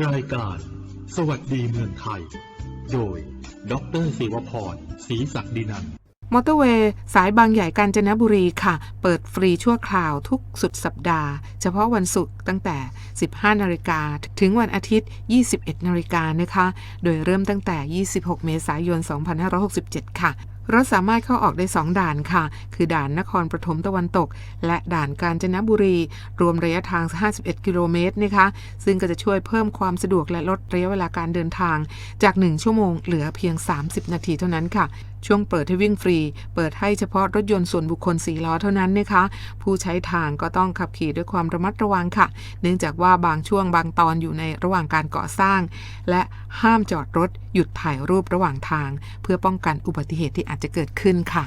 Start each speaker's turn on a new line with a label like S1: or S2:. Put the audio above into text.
S1: รายการ สวัสดีเมืองไทย โดย ดรศิวพรศรีศักดินัน
S2: มอเตอร์เวย์สายบางใหญ่กาญจนบุรีค่ะ เปิดฟรีชั่วคราวทุกสุดสัปดาห์ เฉพาะวันศุกร์ตั้งแต่ 15 นาฬิกาถึงวันอาทิตย์ 21 นาฬิกานะคะ โดยเริ่มตั้งแต่ 26 เมษายน 2567 ค่ะ รถสามารถเข้าออกได้ 2 ด่านค่ะ คือด่านนครปฐมตะวันตก และด่านกาญจนบุรี รวมระยะทาง 51 กิโลเมตรนะคะ ซึ่งก็จะช่วยเพิ่มความสะดวกและลดระยะเวลาการเดินทาง จาก 1 ชั่วโมงเหลือเพียง 30 นาทีเท่านั้นค่ะช่วงเปิดให้วิ่งฟรี เปิดให้เฉพาะรถยนต์ส่วนบุคคล4ล้อเท่านั้นนะคะ ผู้ใช้ทางก็ต้องขับขี่ด้วยความระมัดระวังค่ะ เนื่องจากว่าบางช่วงบางตอนอยู่ในระหว่างการก่อสร้าง และห้ามจอดรถหยุดถ่ายรูประหว่างทาง เพื่อป้องกันอุบัติเหตุที่อาจจะเกิดขึ้นค่ะ